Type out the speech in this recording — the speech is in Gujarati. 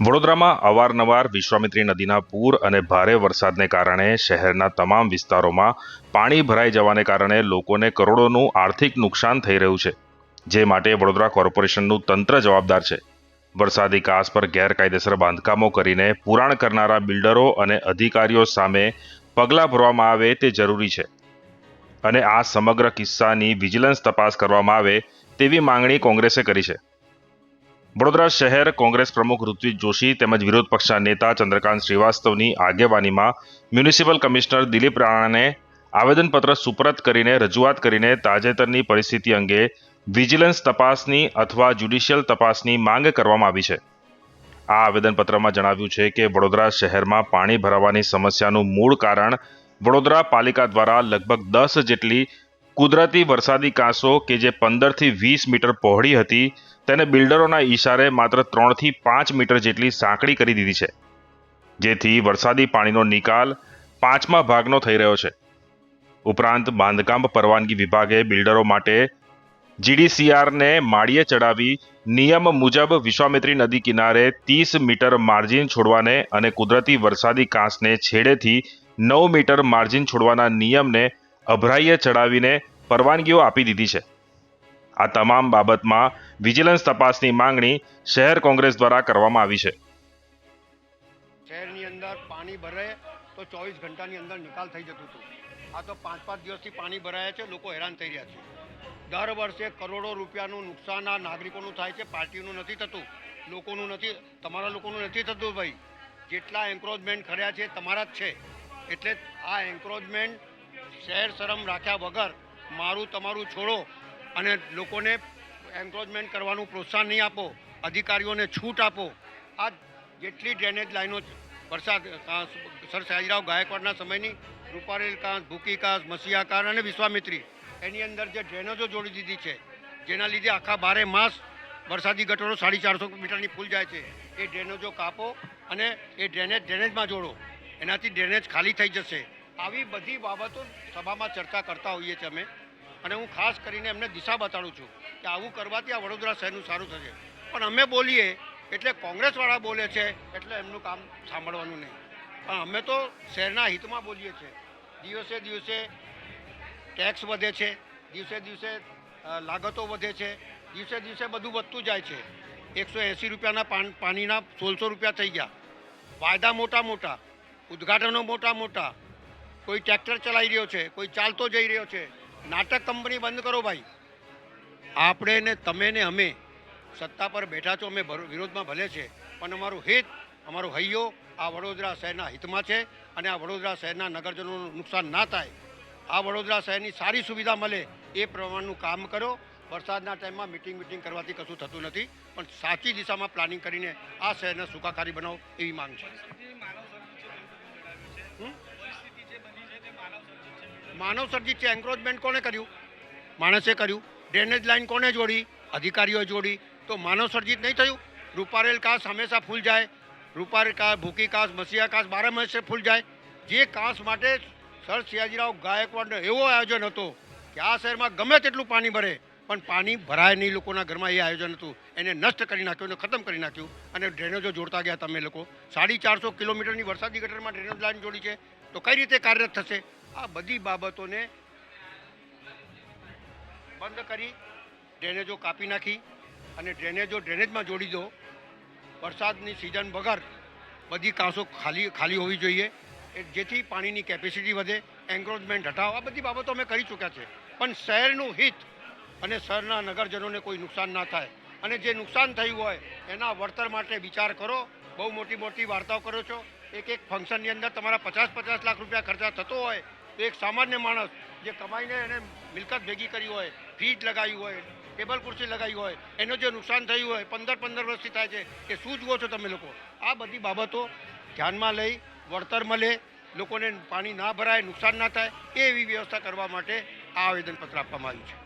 વડોદરામાં અવારનવાર વિશ્વામિત્રી નદીના પૂર અને ભારે વરસાદને કારણે શહેરના તમામ વિસ્તારોમાં પાણી ભરાઈ જવાને કારણે લોકોને કરોડોનું આર્થિક નુકસાન થઈ રહ્યું છે, જે માટે વડોદરા કોર્પોરેશનનું તંત્ર જવાબદાર છે. વરસાદી કાસ પર ગેરકાયદેસર બાંધકામો કરીને પુરાણ કરનારા બિલ્ડરો અને અધિકારીઓ સામે પગલાં ભરવામાં આવે તે જરૂરી છે. અને આ સમગ્ર કિસ્સાની વિજિલન્સ તપાસ કરવામાં આવે તેવી માંગણી કોંગ્રેસે કરી છે. વડોદરા શહેર કોંગ્રેસ પ્રમુખ ઋત્વિજ જોશી તેમજ વિરોધ પક્ષના નેતા ચંદ્રકાંત શ્રીવાસ્તવની આગેવાનીમાં મ્યુનિસિપલ કમિશનર દિલીપ રાણાને આવેદનપત્ર સુપરત કરીને, રજૂઆત કરીને તાજેતરની પરિસ્થિતિ અંગે વિજિલન્સ તપાસની અથવા જ્યુડિશિયલ તપાસની માંગ કરવામાં આવી છે. આ આવેદનપત્રમાં જણાવ્યું છે કે, વડોદરા શહેરમાં પાણી ભરાવાની સમસ્યાનું મૂળ કારણ વડોદરા પાલિકા દ્વારા લગભગ દસ જેટલી કુદરતી વરસાદી કાંસો કે જે પંદરથી વીસ મીટર પહોળી હતી, તેને બિલ્ડરોના ઈશારે માત્ર ત્રણથી પાંચ મીટર જેટલી સાંકડી કરી દીધી છે, જેથી વરસાદી પાણીનો નિકાલ પાંચમા ભાગનો થઈ રહ્યો છે. ઉપરાંત બાંધકામ પરવાનગી વિભાગે બિલ્ડરો માટે જીડીસીઆરને માળીએ ચડાવી નિયમ મુજબ વિશ્વામિત્રી નદી કિનારે ત્રીસ મીટર માર્જિન છોડવાને અને કુદરતી વરસાદી કાંસને છેડેથી નવ મીટર માર્જિન છોડવાના નિયમને અભરાઈએ ચડાવીને પરવાનગીઓ આપી દીધી છે. આ તમામ બાબતમાં વિજિલન્સ તપાસની માંગણી શહેર કોંગ્રેસ દ્વારા કરવામાં આવી છે. શહેરની અંદર પાણી ભરે તો ચોવીસ ઘંટાની અંદર નિકાલ થઈ જતું હતું. આ તો પાંચ પાંચ દિવસથી પાણી ભરાયા છે, લોકો હેરાન થઈ રહ્યા છે. દર વર્ષે કરોડો રૂપિયાનું નુકસાન આ નાગરિકોનું થાય છે, પાર્ટીનું નથી થતું. લોકોનું નથી, તમારા લોકોનું નથી થતું ભાઈ. જેટલા એન્ક્રોચમેન્ટ કર્યા છે, તમારા જ છે. એટલે આ એન્ક્રોચમેન્ટ શહેર શરમ રાખ્યા વગર મારું તમારું છોડો અને લોકોને એન્ક્રોચમેન્ટ કરવાનું પ્રોત્સાહન નહીં આપો, અધિકારીઓને છૂટ આપો. આ જેટલી ડ્રેનેજ લાઈનો વરસાદ સર સયાજીરાવ ગાયકવાડના સમયની રૂપારેલ કાંસ, ભૂકી કાંસ, મસીહા અને વિશ્વામિત્રી, એની અંદર જે ડ્રેનેજો જોડી દીધી છે, જેના લીધે આખા બારે માસ વરસાદી ગટરો સાડી ચારસો મીટરની ફૂલ જાય છે. એ ડ્રેનેજો કાપો અને એ ડ્રેનેજ ડ્રેનેજમાં જોડો. એનાથી ડ્રેનેજ ખાલી થઈ જશે. આવી બધી બાબતો સભામાં ચર્ચા કરતા હોઈએ છીએ અમે. અને હું ખાસ કરીને એમને દિશા બતાડું છું કે આવું કરવાથી આ વડોદરા શહેરનું સારું થશે. પણ અમે બોલીએ એટલે કોંગ્રેસવાળા બોલે છે એટલે એમનું કામ સાંભળવાનું નહીં. પણ અમે તો શહેરના હિતમાં બોલીએ છીએ. દિવસે દિવસે ટેક્સ વધે છે, દિવસે દિવસે લાગતો વધે છે, દિવસે દિવસે બધું વધતું જાય છે. એકસો એંસી રૂપિયાના પાન, પાણીના સોળસો રૂપિયા થઈ ગયા. વાયદા મોટા મોટા, ઉદ્ઘાટનો મોટા મોટા. કોઈ ટ્રેક્ટર ચલાવી રહ્યો છે, કોઈ ચાલતો જઈ રહ્યો છે. નાટક કંપની બંધ કરો ભાઈ. આપણે ને તમે ને અમે સત્તા પર બેઠા છો અમે વિરોધમાં ભલે છે પણ અમારું હિત અમારું હૈયો આ વડોદરા શહેરના હિતમાં છે અને આ વડોદરા શહેરના નગરજનોનું નુકસાન ના થાય. આ વડોદરા શહેરની સારી સુવિધા મળે એ પ્રમાણનું કામ કરો. વરસાદના ટાઈમમાં મિટિંગ મિટિંગ કરવાથી કશું થતું નથી પણ સાચી દિશામાં પ્લાનિંગ કરીને આ શહેરને સુખાકારી બનાવો એવી માંગ છે? માનવ સર્જિત છે એન્ક્રોચમેન્ટ કોને કર્યું? માણસે કર્યું. ડ્રેનેજ લાઈન કોને જોડી? અધિકારીઓએ જોડી. તો માનવ સર્જિત નહીં થયું? રૂપારેલ કાંસ હંમેશા ફૂલ જાય. રૂપારેલ કાસ ભૂકી કાંસ, મસીહા કાસ બારે માસે ફૂલ જાય. જે કાંસ માટે સર સિયાજીરાવ ગાયકવાડનો એવો આયોજન હતો, કે આ શહેરમાં ગમે તેટલું પાણી ભરે પણ પાણી ભરાય નહીં લોકોના ઘરમાં, એ આયોજન હતું. એને નષ્ટ કરી નાખ્યું અને ખતમ કરી નાખ્યું. અને ડ્રેનેજો જોડતા ગયા તમે લોકો. સાડી ચારસો કિલોમીટરની વરસાદી ગટરમાં ડ્રેનેજ લાઈન જોડી છે. તો કઈ રીતે કાર્યરત થશે? આ બધી બાબતોને બંધ કરી ડ્રેનેજો કાપી નાખી અને ડ્રેનેજો ડ્રેનેજમાં જોડી દો. વરસાદની સિઝન વગર બધી કાંસો ખાલી ખાલી હોવી જોઈએ. જેથી પાણીની કેપેસિટી વધે, એન્ક્રોચમેન્ટ હટાવો. આ બધી બાબતો અમે કરી ચૂક્યા છે. પણ શહેરનું હિત અને શહેરના નગરજનોને કોઈ નુકસાન ના થાય. અને જે નુકસાન થયું હોય, એના વળતર માટે વિચાર કરો. બહુ મોટી મોટી વાર્તાઓ કરો છો. એક એક ફંક્શનની અંદર તમારા પચાસ પચાસ લાખ રૂપિયા ખર્ચા થતો હોય, તો એક સામાન્ય માણસ જે કમાઈને એને મિલકત ભેગી કરી હોય ફીજ લગાવી હોય, ટેબલ ખુરશી લગાવી હોય, એનું જે નુકસાન થયું હોય, પંદર પંદર વર્ષથી થાય છે, એ શું જુઓ છો તમે લોકો? આ બધી બાબતો ધ્યાનમાં લઈ, વળતર મળે, લોકોને પાણી ના ભરાય, નુકસાન ના થાય એવી વ્યવસ્થા કરવા માટે આ આવેદનપત્ર આપવામાં આવ્યું છે.